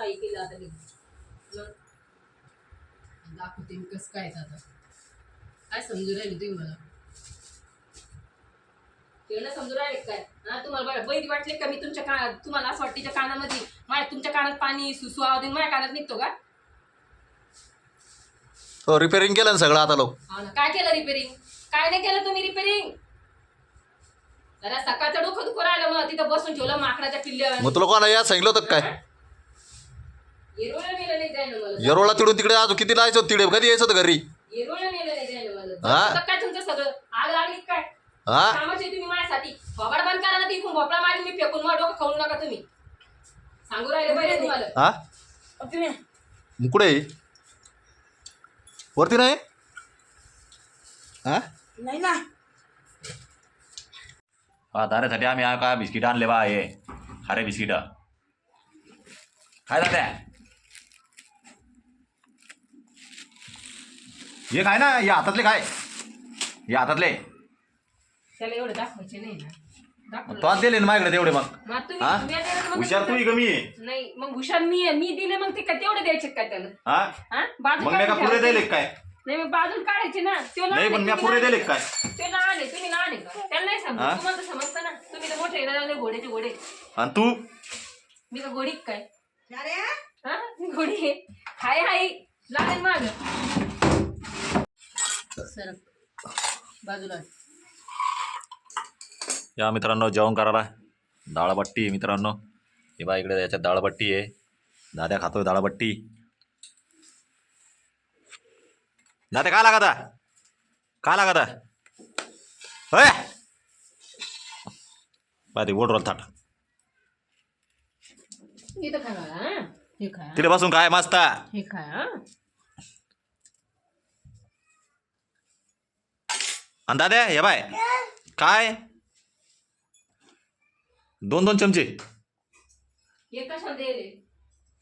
हे केलं आता. मग दाखवते मी कसं काय आता. काय समजू राहिली तुम्ही मला? तेवढं समजून राहिले काय? हा तुम्हाला बैरी वाटले का मी तुमच्या कानात तुम्हाला असं वाटतं कानामध्ये माझ्या तुमच्या कानात पाणी सुसू आवाज माझ्या कानात निघतो का? हो रिपेअरिंग केलं ना सगळं आता लोक. हा ना काय केलं रिपेरिंग काय नाही केलं तुम्ही रिपेरिंग जरा सकाळचं डोकं दुखू राहिलं मग तिथं बसून ठेवलं माकडाच्या पिल्ल्यावर. मग तुला कोणा या सांगितलं होतं का काय? येरोळं नेलं नाही जायनं मला. येरोळा तिडून तिकडे अजून किती लायचं? होतं तिकडे कधी यायचं होतं घरी? येरोळं नेलं नाही जायनं मला. हा? आता काय तुमचं सगळं? आग लागली काय? हा? कामाचे तुम्ही माझ्यासाठी. थोबाड बंद करा ना ती इकडून भोपळा मारी मी फेकून मग डोकं खाऊ नका तुम्ही. सांगू राहिले पहिले तुम्हाला. हा? मग कुठे आहे? वरती नाही? हा? नाही ना. हा दाऱ्यासाठी आम्ही काय बिस्किट आणले बा हे. खारे बिस्किट. काय जात्या हे काय ना या हातातले काय? या हातातले. त्याला एवढं दाखवायचे नाही ना. दाखवलं. तो आज दिले ना माझ्याकडे तेवढे मग. मग तुम्ही हा? तुम्ही आता मग हुशार तू कमी आहे नाही मग हुशार मी आहे. मी दिले मग ते काय तेवढे द्यायचे काय त्याला? हा? हा? बाजू मग मी का पुरे दिले काय? नाही मग बाजूला काढायचे ना. तो लहान नाही आहे, पण मी तुम्ही पुरे लहान दिले आहे. काय? ते लहान आहे तुम्ही लहान आहे का? त्याला नाही समजत. हा? तुम्हाला तर समजतं ना. तुम्ही तर मोठे आहे घोड्याचे घोडे. आणि तू? मी का घोडी काय? हा? मी घोडी आहे. हाय हाय. लागेल माग. सर बाजूला या मित्रांनो जेवण करायला. डाळबट्टी मित्रांनो. हे बा इकडे याच्यात डाळबट्टी आहे. दाद्या खातोय डाळबट्टी दाद्या काय लागत? काय लागत? होय? बा ते ओढ रोल थाट. तिथे बसून काय मस्त हे खा आणि दाद्या हे बाय. काय? दोन दोन चमचे. हे कशाला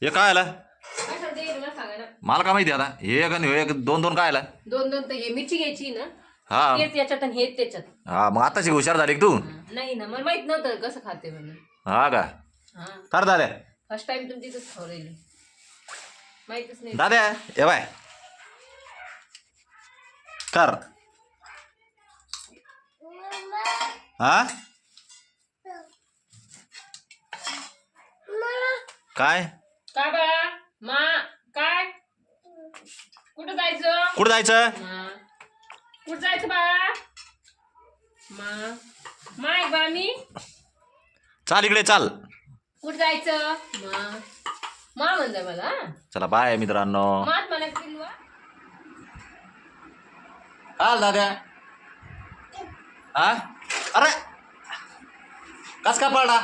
हे काय आला? कशाला मला सांगा ना मला का माहिती आता? हे एक आणि हे एक दोन दोन काय आला? दोन दोन तर हे मिरची घ्यायची ना. हा. याच्यात आणि हेच त्याच्यात. हा मग आताशी हुशार झाली का तू? नाही ना मला माहीत नव्हतं कसं खाते म्हणून. हा का? हा. कर दाद्या फर्स्ट टाइम तुमची इथंच खाऊ राहिली माहितच नाही. दाद्या ये बाय. कर. हा? काय काय? बाळा मा काय? कुठं जायचं? कुठं जायचं? मा. कुठं जायचं बाळा मा. माय बा मी. चाल इकडे चाल. कुठं जायचं? मा. मा मला हा? चला बाय मित्रांनो. मात मला दाद्या हा? अरे! कस का पडला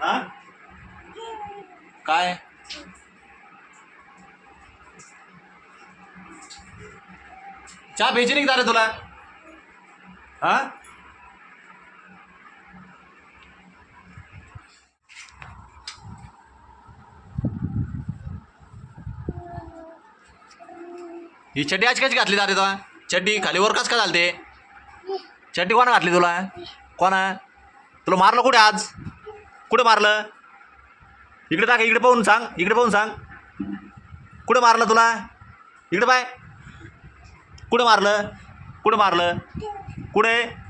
हा? काय? चहा भेजी का रे तुला. हा? ही चड्डी आज कशी घातली दादे? तुला चड्डी खाली वर कस का घालते? चड्डी कोणा घातली तुला? कोणा? तुला मारलं कुठे आज? कुठे मारलं? इकडे टाक इकडे पाहून सांग इकडे पाहून सांग. कुठे मारलं तुला? इकडे पाय. कुठे मारलं? कुठे मारलं? कुठे?